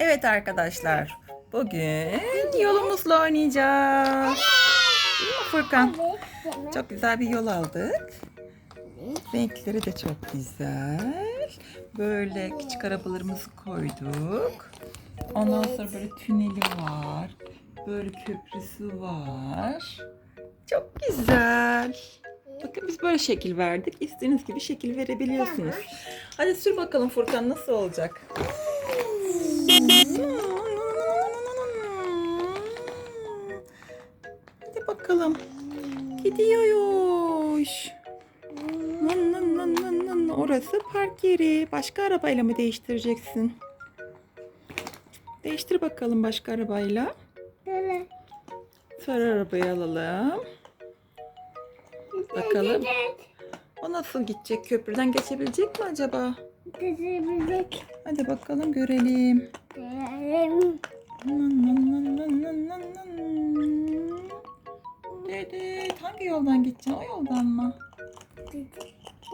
Evet arkadaşlar. Bugün yolumuzla oynayacağız. Değil mi Furkan? Çok güzel bir yol aldık. Renkleri de çok güzel. Böyle küçük arabalarımızı koyduk. Ondan sonra böyle tüneli var. Böyle köprüsü var. Çok güzel. Bakın biz böyle şekil verdik. İstediğiniz gibi şekil verebiliyorsunuz. Hadi sür bakalım Furkan nasıl olacak? Hadi bakalım. Gidiyormuş. Nın nın nın nın nın. Orası park yeri. Başka arabayla mı değiştireceksin? Değiştir bakalım başka arabayla. Böyle. Sarı arabayı alalım. Bakalım. O nasıl gidecek? Köprüden geçebilecek mi acaba? Kızımızık. Hadi bakalım görelim. Nın nın. Evet, hangi yoldan gideceksin? O yoldan mı?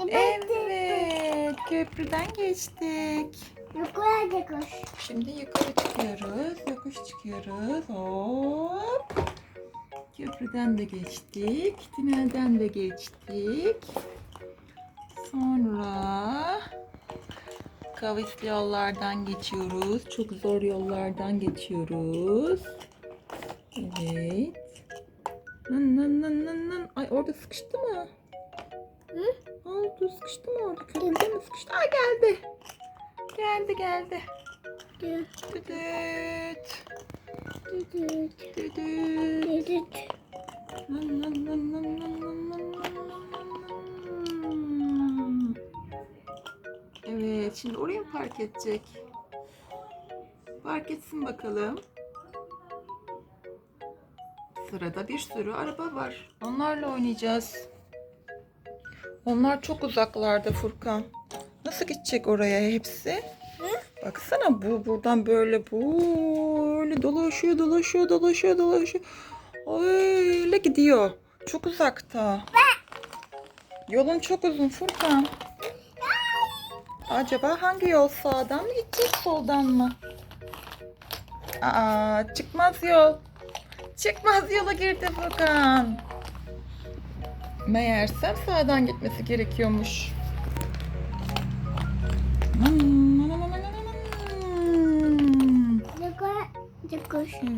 Evet, köprüden geçtik. Yukarıda koş. Şimdi yukarı çıkıyoruz, yokuş çıkıyoruz. Hop. Köprüden de geçtik, tünelden de geçtik. Sonra kavisli yollardan geçiyoruz. Çok zor yollardan geçiyoruz. Evet. Nın nın nın nın nın. Ay orada sıkıştı mı? Hı? Ne oldu? Sıkıştı mı orada? Köprüde mi sıkıştı? Ay geldi. Geldi geldi. Düt, Düdüt. düt, düt, Düdüt. düt. Nın nın nın nın nın nın nın nın. Şimdi oraya mı park edecek? Park etsin bakalım. Sırada bir sürü araba var. Onlarla oynayacağız. Onlar çok uzaklarda Furkan. Nasıl gidecek oraya hepsi? Baksana bu buradan böyle böyle dolaşıyor dolaşıyor dolaşıyor dolaşıyor. Öyle gidiyor. Çok uzakta. Yolun çok uzun Furkan. Acaba hangi yol sağdan mı gidecek soldan mı? Aa çıkmaz yol. Çıkmaz yola girdi Furkan. Meğersem sağdan gitmesi gerekiyormuş.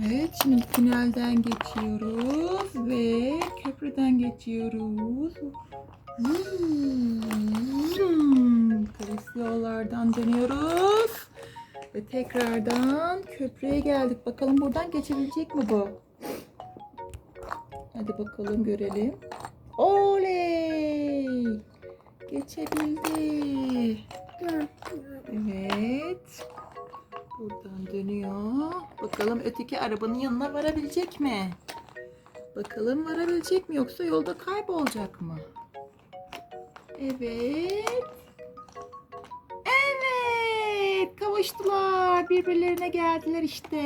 Evet, şimdi tünelden geçiyoruz ve köprüden geçiyoruz. Hmm, yollardan dönüyoruz. Ve tekrardan köprüye geldik. Bakalım buradan geçebilecek mi bu? Hadi bakalım görelim. Oley! Geçebildi. Evet. Buradan dönüyor. Bakalım öteki arabanın yanına varabilecek mi? Bakalım varabilecek mi yoksa yolda kaybolacak mı? Evet. Evet. Kavuştular. Birbirlerine geldiler işte.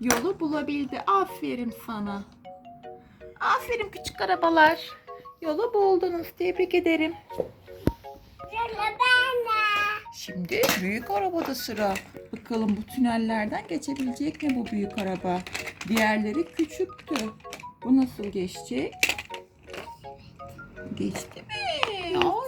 Yolu bulabildi. Aferin sana. Aferin küçük arabalar. Yolu buldunuz. Tebrik ederim. Şimdi büyük arabada sıra. Bakalım bu tünellerden geçebilecek mi bu büyük araba? Diğerleri küçüktü. Bu nasıl geçecek? Geçti mi? Aa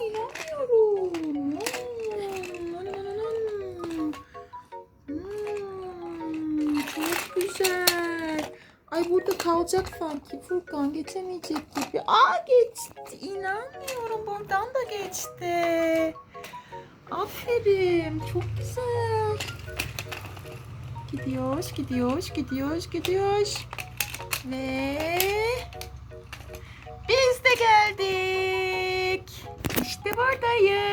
Ay burada kalacak sanki. Furkan geçemeyecek gibi. Aa geçti. İnanmıyorum. Buradan da geçti. Aferin. Çok güzel. Gidiyor, gidiyor, gidiyor, gidiyor. Ve biz de geldik. İşte buradayız.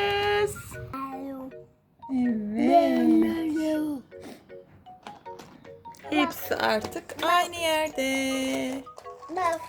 Artık aynı yerde. Bak.